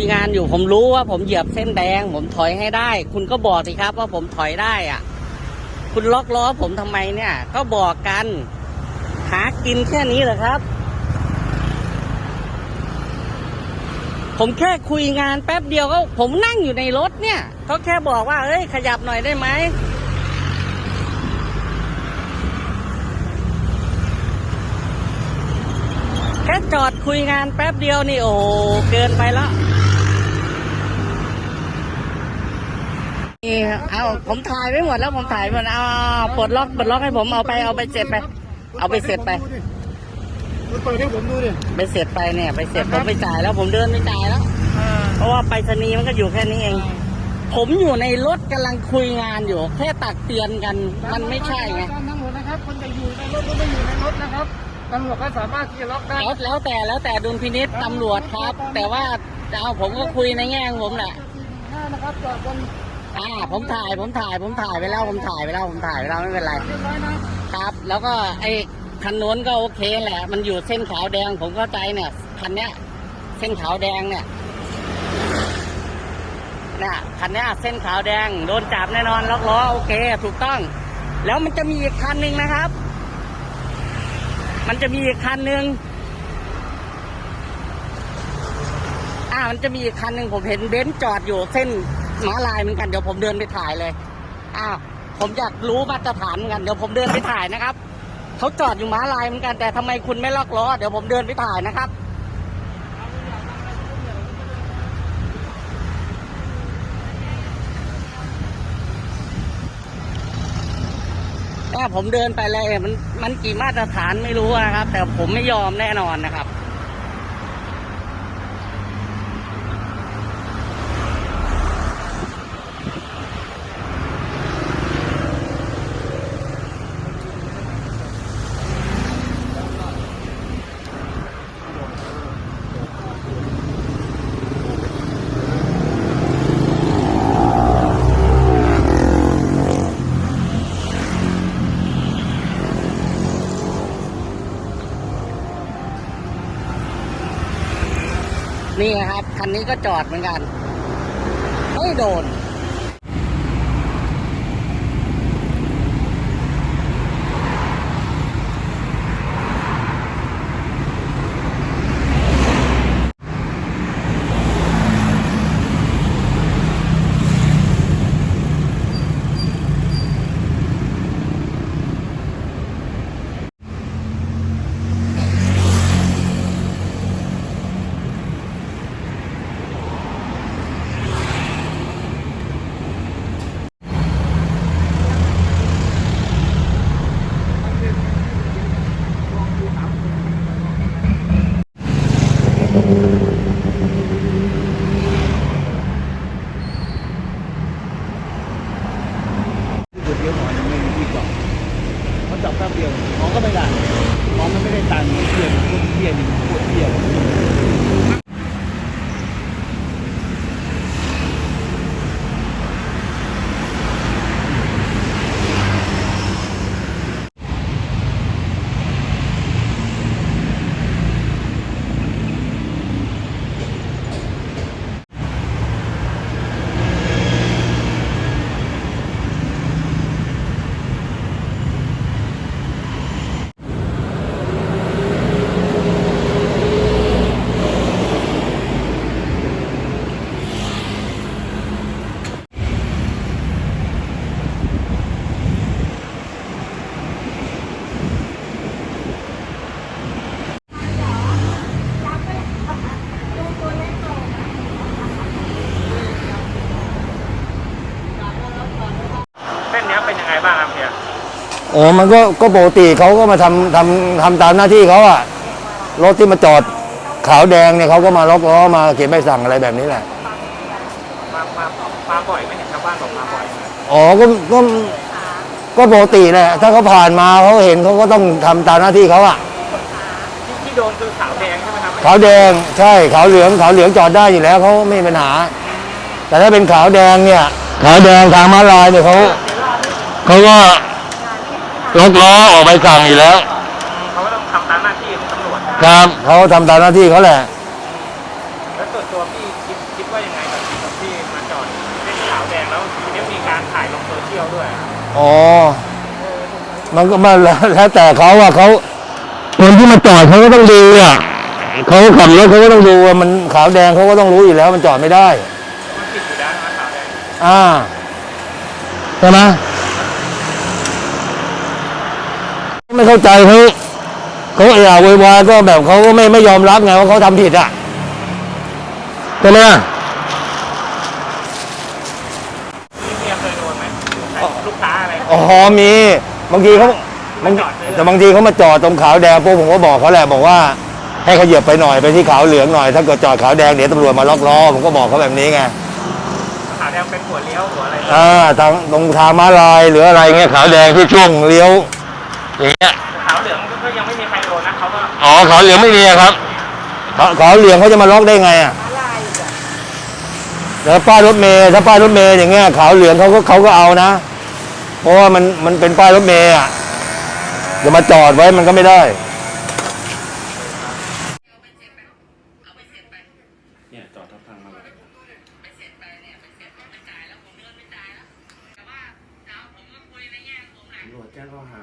คุยงานอยู่ ผมรู้ว่าผมเหยียบเส้นแดง ผมถอยให้ได้ คุณก็บอกสิครับว่าผมถอยได้อะ คุณล็อกล้อผมทำไมเนี่ย ก็บอกกัน หากินแค่นี้เหรอครับ ผมแค่คุยงานแป๊บเดียวก็ผมนั่งอยู่ในรถเนี่ยเขาแค่บอกว่าเอ้ย ขยับหน่อยได้ไหมแค่จอดคุยงานแป๊บเดียวนี่โอ้เกินไปแล้ว นี่เอาผมถ่ายไว้หมดแล้วผมถ่ายหมดเอาปลดล็อกปลดล็อกให้ผมเอาไปเอาไปเสร็จไป เอาไปเสร็จไปเปิดให้ผมดูดิไปเสร็จไปเนี่ยไปเสร็จผมไปจ่ายแล้วผมเดินไปจ่ายแล้วเพราะว่าไปรษณีย์มันก็อยู่แค่นี้เอง ผมอยู่ในรถกำลังคุยงานอยู่ แค่ตักเตือนกันมันไม่ใช่ไงตามตำรวจนะครับคนจะอยู่ในรถหรือไม่อยู่ในรถนะครับตำรวจก็สามารถที่จะล็อกได้แล้วแล้วแต่แล้วแต่ดุลพินิษตำรวจครับ แต่ว่าเอาผมก็คุยในแง่ของผมแหละห้านะครับจอดบน อ่าผมถ่ายผมถ่าย ผมถ่ายไปแล้วผมถ่ายไปแล้วผมถ่ายไปแล้วไม่เป็นไร ครับ แล้วก็ไอ้คันโน้นก็โอเคแหละ มันอยู่เส้นขาวแดงผมเข้าใจเนี่ยคันเนี้ย เส้นขาวแดงเนี่ยเนี่ยคันเนี้ยเส้นขาวแดงโดนจับแน่นอนล็อกล้อโอเค ถูกต้อง แล้วมันจะมีอีกคันหนึ่งนะครับ มันจะมีอีกคันหนึ่งอ่ามันจะมีอีกคันหนึ่งผมเห็นเบนซ์จอดอยู่เส้น ม้าลายเหมือนกันเดี๋ยวผมเดินไปถ่ายเลยอ้าวผมอยากรู้มาตรฐานเหมือนกันเดี๋ยวผมเดินไปถ่ายนะครับเขาจอดอยู่ม้าลายเหมือนกันแต่ทำไมคุณไม่ล็อกล้อเดี๋ยวผมเดินไปถ่ายนะครับแม่ผมเดินไปเลยมันมันกี่มาตรฐานไม่รู้นะครับ แต่ผมไม่ยอมแน่นอนนะครับ นี่ครับ คันนี้ก็จอดเหมือนกัน ไม่โดน จุดเดียวหน่อยยังไม่มีที่จอดเขาจับแป๊บเดียวน้องก็ไม่ได้ น้องมันไม่ได้ตังค์เพื่อนพวกเพื่อนเพื่อน เส้นเนี้ยเป็นยังไงบ้างครับ เฮียโอ้มันก็ก็ปกติเขาก็มาทำทำทำตามหน้าที่เขาอะรถที่มาจอดขาวแดงเนี่ยเขาก็มาล็อกล้อมาเขียนใบสั่งอะไรแบบนี้แหละมามามาบ่อยไหม่เห็นชาวบ้านบอกมาบ่อยอ๋อก็ก็ก็ปกติแหละถ้าเขาผ่านมาเขาเห็นเขาก็ต้องทำตามหน้าที่เขาอะที่ที่โดนคือขาวแดงใช่ไหมครับขาวแดงใช่ขาวเหลืองขาวเหลืองจอดได้อยู่แล้วเขาไม่มีปัญหา แต่ถ้าเป็นขาวแดงเนี่ยขาวแดงทางม้าลายเนี่ยเขา เพาก็ล้รล้อออกไปสั่งอีกแล้ว เขาก็ต้องทำตามหน้าที่ของตำรวจครับ เขาทำตามหน้าที่เขาแหละ แล้วส่วนตัวพี่คิดคิดว่ายังไงกับกับที่มาจอดเป็นขาวแดงแล้วทีนี้มีการถ่ายลงโซเชียลด้วยอ๋อ มันก็มันแล้วแต่เขาว่าเขาคนที่มาจอดเขาก็ต้องดูอะเขาขับรถเขาก็ต้องดูว่ามันขาวแดงเขาก็ต้องรู้อยู่แล้ว มันจอดไม่ได้ มันผิดอยู่ด้านะขาวแดงอ่าใช่ไหม ไม่เข้าใจเขาเขาเอะอะโวยวายก็แบบเขาก็ไม่ไม่ยอมรับไงว่าเขาทำผิดอะใช่ไหมนี่เมียเคยโดนไหมลูกค้าอะไรอ๋อมีบางทีเขาบางจอดเลยแต่บางทีเขามาจอดตรงขาวแดงพวกผมก็บอกเขาแหละบอกว่า ให้เขาเหยียบไปหน่อยไปที่ขาวเหลืองหน่อย ถ้าเกิดจอดขาวแดงเดี๋ยวตำรวจมาล็อกล้อผมก็บอกเขาแบบนี้ไงขาวแดงเป็นหัวเลี้ยวหัวอะไรอ่าทางตรงทางม้าลายหรืออะไรเงี้ยขาวแดงที่ช่วงเลี้ยว อย่างเงี้ยขาวเหลืองก็ยังไม่มีใครโดนนะเขาก็อ๋อขาวเหลืองไม่มีอะครับขาวขาวเหลืองเขาจะมาล็อกได้ไงอะแล้วป้ายรถเมย์ถ้าป้ายรถเมย์อย่างเงี้ยขาวเหลืองเขาก็เขาก็เอานะเพราะว่ามันมันเป็นป้ายรถเมย์อะจะมาจอดไว้มันก็ไม่ได้เนี่ยจอดทับทางมาเลยตำรวจแจ้งข้อหา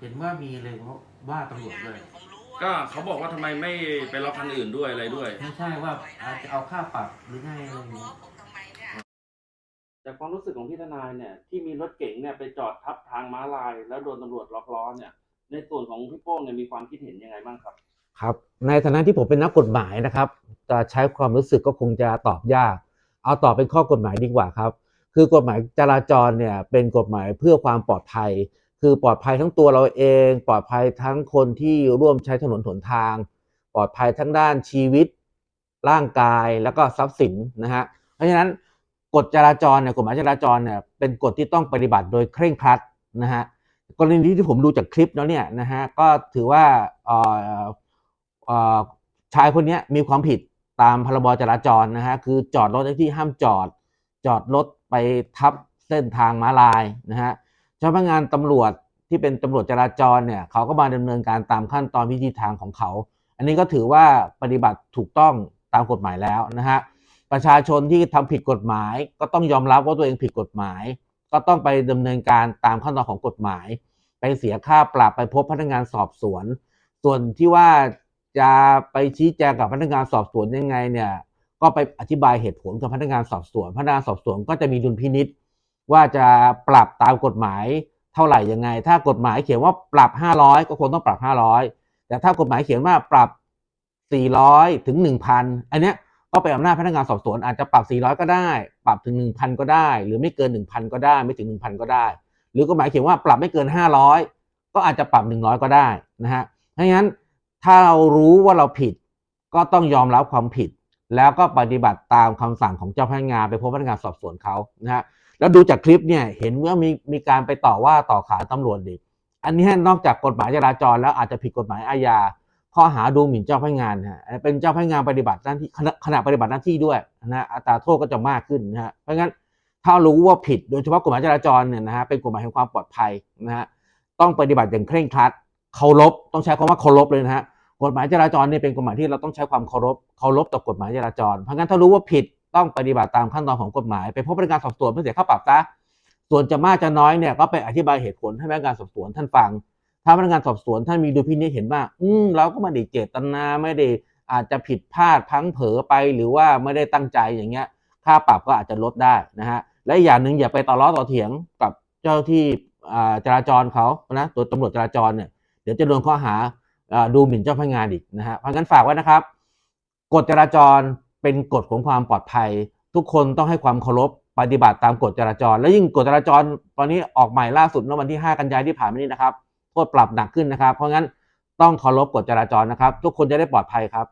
เห็นว่ามีเลยเขาว่าตำรวจด้วยก็เขาบอกว่าทำไมไม่ไปล็อกคันอื่นด้วยอะไรด้วย ไม่ใช่ว่าอาจจะเอาค่าปรับหรือไงอะไรอย่างเงี้ยจากความรู้สึกของพี่ทนายเนี่ยที่มีรถเก๋งเนี่ยไปจอดทับทางม้าลาย แล้วโดนตำรวจล็อกล้อเนี่ย ในส่วนของพี่โป้งเนี่ยมีความคิดเห็นยังไงบ้างครับ ครับ ในฐานะที่ผมเป็นนักกฎหมายนะครับจะใช้ความรู้สึกก็คงจะตอบยาก เอาตอบเป็นข้อกฎหมายดีกว่าครับ คือกฎหมายจราจรเนี่ยเป็นกฎหมายเพื่อความปลอดภัย คือปลอดภัยทั้งตัวเราเอง ปลอดภัยทั้งคนที่ร่วมใช้ถนนหนทาง ปลอดภัยทั้งด้านชีวิต ร่างกายแล้วก็ทรัพย์สินนะฮะเพราะฉะนั้นกฎจราจรเนี่ยกฎหมายจราจรเนี่ยเป็นกฎที่ต้องปฏิบัติโดยเคร่งครัดนะฮะกรณีที่ผมดูจากคลิปแล้วเนี่ยนะฮะก็ถือว่าอ่อเอ่อชายคนนี้มีความผิดตามพรบจราจรนะฮะคือจอดรถในที่ห้ามจอด จอดรถไปทับเส้นทางม้าลายนะฮะ เจ้าพนักงานตำรวจที่เป็นตำรวจจราจรเนี่ยเขาก็มาดำเนินการตามขั้นตอนวิธีทางของเขา อันนี้ก็ถือว่าปฏิบัติถูกต้องตามกฎหมายแล้วนะฮะประชาชนที่ทำผิดกฎหมาย ก็ต้องยอมรับว่าตัวเองผิดกฎหมาย ก็ต้องไปดำเนินการตามขั้นตอนของกฎหมาย ไปเสียค่าปรับไปพบพนักงานสอบสวน ส่วนที่ว่าจะไปชี้แจงกับพนักงานสอบสวนยังไงเนี่ยก็ไปอธิบายเหตุผลกับพนักงานสอบสวน พนักงานสอบสวนก็จะมีดุลพินิษฐ์ ว่าจะปรับตามกฎหมายเท่าไหร่ยังไง ถ้ากฎหมายเขียนว่าปรับ 500 ก็คงต้องปรับ 500 แต่ถ้ากฎหมายเขียนว่าปรับ 400 ถึง 1,000 อันเนี้ยก็เป็นอำนาจพนักงานสอบสวนอาจจะปรับ 400 ก็ได้ ปรับถึง 1,000 ก็ได้ หรือไม่เกิน 1,000 ก็ได้ ไม่ถึง 1,000 ก็ได้ หรือกฎหมายเขียนว่าปรับไม่เกิน 500 ก็อาจจะปรับ 100 ก็ได้นะฮะเพราะฉะนั้นถ้าเรารู้ว่าเราผิดก็ต้องยอมรับความผิด แล้วก็ปฏิบัติตามคำสั่งของเจ้าพนักงานไปพบพนักงานสอบสวนเขานะฮะ แล้วดูจากคลิปเนี่ยเห็นว่ามีมีการไปต่อว่าต่อขานตำรวจดิอันนี้นอกจากกฎหมายจราจรแล้วอาจจะผิดกฎหมายอาญาข้อหาดูหมิ่นเจ้าพนักงานฮะเป็นเจ้าพนักงานปฏิบัติหน้าที่ขณะขณะปฏิบัติหน้าที่ด้วยนะฮะอัตราโทษก็จะมากขึ้นนะฮะเพราะงั้นถ้ารู้ว่าผิดโดยเฉพาะกฎหมายจราจรเนี่ยนะฮะเป็นกฎหมายแห่งความปลอดภัยนะฮะต้องปฏิบัติอย่างเคร่งครัดเคารพต้องใช้คำว่าเคารพเลยนะฮะกฎหมายจราจรเนี่ยเป็นกฎหมายที่เราต้องใช้ความเคารพเคารพต่อกฎหมายจราจร เพราะงั้นถ้ารู้ว่าผิด ต้องปฏิบัติตามขั้นตอนของกฎหมาย ไปพบพนักงานสอบสวนเพื่อเสียค่าปรับซะส่วนจะมากจะน้อยเนี่ยก็ไปอธิบายเหตุผลให้พนักงานสอบสวนท่านฟัง ถ้าพนักงานสอบสวนท่านมีดุลพินิจเห็นว่า อืมเราก็ไม่ได้เจตนาไม่ได้อาจจะผิดพลาดพังเผลอไปหรือว่าไม่ได้ตั้งใจอย่างเงี้ย ค่าปรับก็อาจจะลดได้นะฮะและอย่างหนึ่งอย่าไปต่อล้อต่อเถียงกับเจ้าที่จราจรเขานะตัวตำรวจจราจรเนี่ยเดี๋ยวจะโดนข้อหาดูหมิ่นเจ้าพนักงานอีกนะฮะเพราะงั้นฝากไว้นะครับ กฎจราจร เป็นกฎของความปลอดภัย ทุกคนต้องให้ความเคารพปฏิบัติตามกฎจราจร และยิ่งกฎจราจรตอนนี้ออกใหม่ล่าสุดเมื่อวันที่ 5 กันยายนที่ผ่านมานี้นะครับโทษปรับหนักขึ้นนะครับ เพราะงั้นต้องเคารพกฎจราจรนะครับ ทุกคนจะได้ปลอดภัยครับ